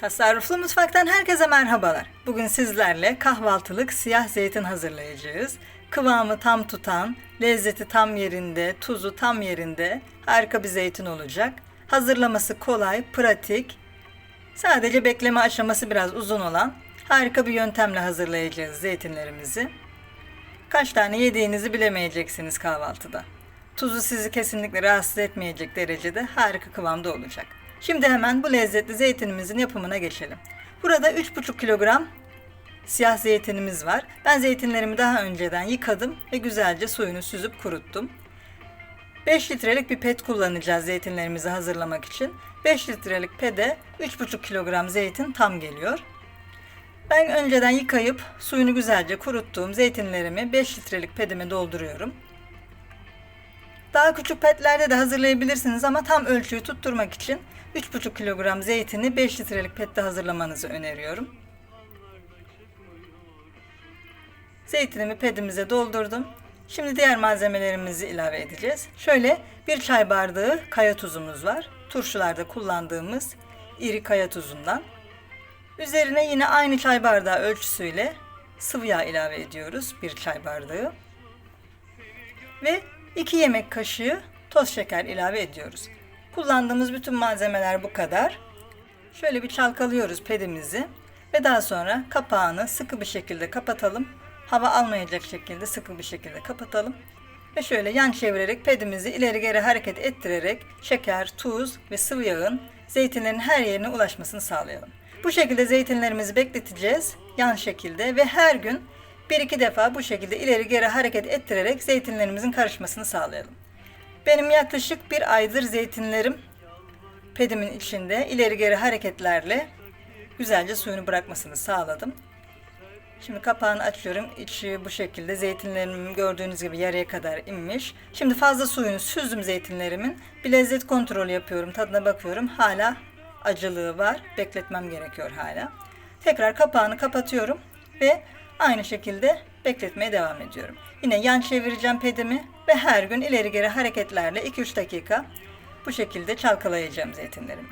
Tasarruflu Mutfak'tan herkese merhabalar. Bugün sizlerle kahvaltılık siyah zeytin hazırlayacağız. Kıvamı tam tutan, lezzeti tam yerinde, tuzu tam yerinde harika bir zeytin olacak. Hazırlaması kolay, pratik. Sadece bekleme aşaması biraz uzun olan harika bir yöntemle hazırlayacağız zeytinlerimizi. Kaç tane yediğinizi bilemeyeceksiniz kahvaltıda. Tuzu sizi kesinlikle rahatsız etmeyecek derecede harika kıvamda olacak. Şimdi hemen bu lezzetli zeytinimizin yapımına geçelim. Burada 3,5 kilogram siyah zeytinimiz var. Ben zeytinlerimi daha önceden yıkadım ve güzelce suyunu süzüp kuruttum. 5 litrelik bir pet kullanacağız zeytinlerimizi hazırlamak için. 5 litrelik pede 3,5 kilogram zeytin tam geliyor. Ben önceden yıkayıp suyunu güzelce kuruttuğum zeytinlerimi 5 litrelik pedime dolduruyorum. Daha küçük petlerde de hazırlayabilirsiniz ama tam ölçüyü tutturmak için 3,5 kilogram zeytini 5 litrelik pette hazırlamanızı öneriyorum. Zeytinimi pedimize doldurdum. Şimdi diğer malzemelerimizi ilave edeceğiz. Şöyle bir çay bardağı kaya tuzumuz var. Turşularda kullandığımız iri kaya tuzundan. Üzerine yine aynı çay bardağı ölçüsüyle sıvı yağ ilave ediyoruz. Bir çay bardağı. Ve 2 yemek kaşığı toz şeker ilave ediyoruz. Kullandığımız bütün malzemeler bu kadar. Şöyle bir çalkalıyoruz pedimizi ve daha sonra kapağını sıkı bir şekilde kapatalım. Hava almayacak şekilde sıkı bir şekilde kapatalım. Ve şöyle yan çevirerek pedimizi ileri geri hareket ettirerek şeker, tuz ve sıvı yağın zeytinlerin her yerine ulaşmasını sağlayalım. Bu şekilde zeytinlerimizi bekleteceğiz yan şekilde ve her gün bir iki defa bu şekilde ileri geri hareket ettirerek zeytinlerimizin karışmasını sağlayalım. Benim yaklaşık bir aydır zeytinlerim pedimin içinde ileri geri hareketlerle güzelce suyunu bırakmasını sağladım. Şimdi kapağını açıyorum. İçi bu şekilde zeytinlerim gördüğünüz gibi yarıya kadar inmiş. Şimdi fazla suyunu süzdüm zeytinlerimin. Bir lezzet kontrolü yapıyorum. Tadına bakıyorum. Hala acılığı var. Bekletmem gerekiyor hala. Tekrar kapağını kapatıyorum ve aynı şekilde bekletmeye devam ediyorum. Yine yan çevireceğim pedimi ve her gün ileri geri hareketlerle 2-3 dakika bu şekilde çalkalayacağım zeytinlerimi.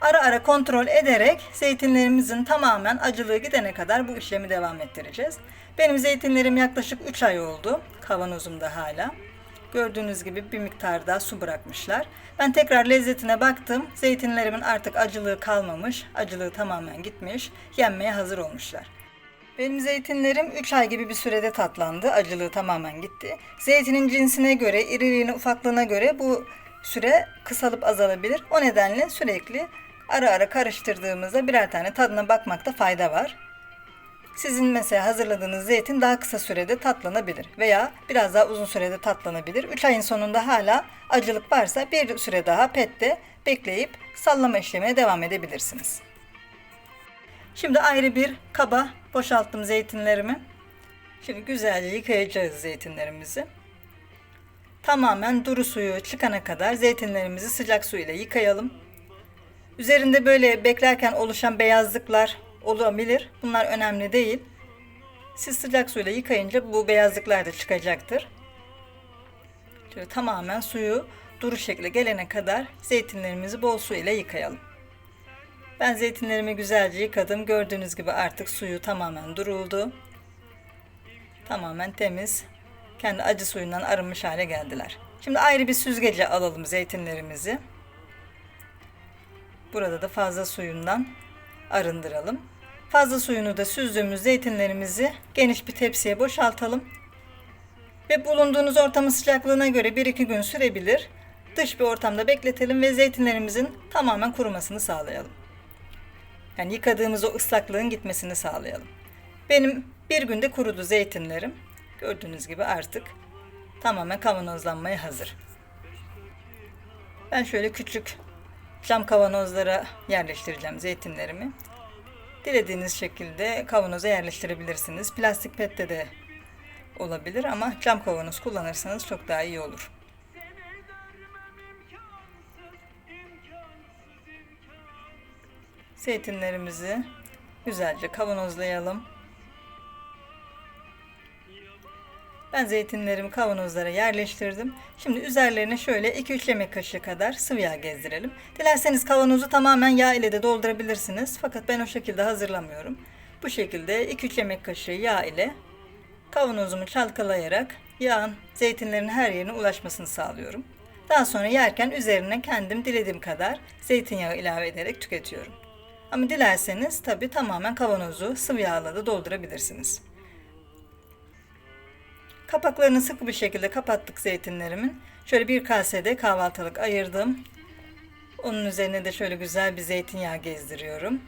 Ara ara kontrol ederek zeytinlerimizin tamamen acılığı gidene kadar bu işlemi devam ettireceğiz. Benim zeytinlerim yaklaşık 3 ay oldu. Kavanozumda hala. Gördüğünüz gibi bir miktar daha su bırakmışlar. Ben tekrar lezzetine baktım. Zeytinlerimin artık acılığı kalmamış. Acılığı tamamen gitmiş. Yenmeye hazır olmuşlar. Benim zeytinlerim 3 ay gibi bir sürede tatlandı. Acılığı tamamen gitti. Zeytinin cinsine göre, iriliğine, ufaklığına göre bu süre kısalıp azalabilir. O nedenle sürekli ara ara karıştırdığımızda birer tane tadına bakmakta fayda var. Sizin mesela hazırladığınız zeytin daha kısa sürede tatlanabilir veya biraz daha uzun sürede tatlanabilir. 3 ayın sonunda hala acılık varsa bir süre daha pette bekleyip sallama işlemine devam edebilirsiniz. Şimdi ayrı bir kaba boşalttım zeytinlerimi. Şimdi güzelce yıkayacağız zeytinlerimizi. Tamamen duru suyu çıkana kadar zeytinlerimizi sıcak su ile yıkayalım. Üzerinde böyle beklerken oluşan beyazlıklar olabilir. Bunlar önemli değil. Siz sıcak suyla yıkayınca bu beyazlıklar da çıkacaktır. Şöyle tamamen suyu duru şekilde gelene kadar zeytinlerimizi bol su ile yıkayalım. Ben zeytinlerimi güzelce yıkadım. Gördüğünüz gibi artık suyu tamamen duruldu. Tamamen temiz. Kendi acı suyundan arınmış hale geldiler. Şimdi ayrı bir süzgece alalım zeytinlerimizi. Burada da fazla suyundan arındıralım. Fazla suyunu da süzdüğümüz zeytinlerimizi geniş bir tepsiye boşaltalım. Ve bulunduğunuz ortamın sıcaklığına göre 1-2 gün sürebilir. Dış bir ortamda bekletelim ve zeytinlerimizin tamamen kurumasını sağlayalım. Yani yıkadığımız o ıslaklığın gitmesini sağlayalım. Benim bir günde kurudu zeytinlerim. Gördüğünüz gibi artık tamamen kavanozlanmaya hazır. Ben şöyle küçük cam kavanozlara yerleştireceğim zeytinlerimi. Dilediğiniz şekilde kavanoza yerleştirebilirsiniz. Plastik pette de olabilir ama cam kavanoz kullanırsanız çok daha iyi olur. Zeytinlerimizi güzelce kavanozlayalım. Ben zeytinlerimi kavanozlara yerleştirdim. Şimdi üzerlerine şöyle 2-3 yemek kaşığı kadar sıvı yağ gezdirelim. Dilerseniz kavanozu tamamen yağ ile de doldurabilirsiniz. Fakat ben o şekilde hazırlamıyorum. Bu şekilde 2-3 yemek kaşığı yağ ile kavanozumu çalkalayarak yağın zeytinlerin her yerine ulaşmasını sağlıyorum. Daha sonra yerken üzerine kendim dilediğim kadar zeytinyağı ilave ederek tüketiyorum. Ama dilerseniz tabi tamamen kavanozu sıvı yağla da doldurabilirsiniz. Kapaklarını sıkı bir şekilde kapattık zeytinlerimin. Şöyle bir kasede kahvaltılık ayırdım. Onun üzerine de şöyle güzel bir zeytinyağı gezdiriyorum.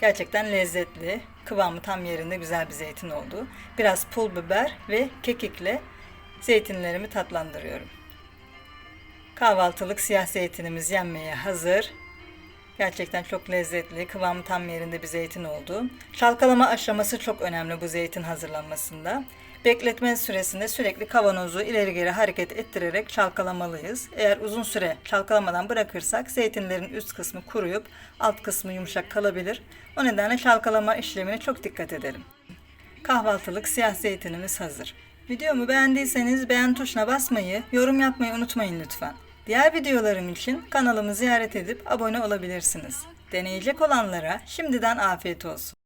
Gerçekten lezzetli, kıvamı tam yerinde güzel bir zeytin oldu. Biraz pul biber ve kekikle zeytinlerimi tatlandırıyorum. Kahvaltılık siyah zeytinimiz yenmeye hazır. Gerçekten çok lezzetli, kıvamı tam yerinde bir zeytin oldu. Çalkalama aşaması çok önemli bu zeytin hazırlanmasında. Bekletme süresinde sürekli kavanozu ileri geri hareket ettirerek çalkalamalıyız. Eğer uzun süre çalkalamadan bırakırsak zeytinlerin üst kısmı kuruyup alt kısmı yumuşak kalabilir. O nedenle çalkalama işlemine çok dikkat edelim. Kahvaltılık siyah zeytinimiz hazır. Videomu beğendiyseniz beğen tuşuna basmayı, yorum yapmayı unutmayın lütfen. Diğer videolarım için kanalımı ziyaret edip abone olabilirsiniz. Deneyecek olanlara şimdiden afiyet olsun.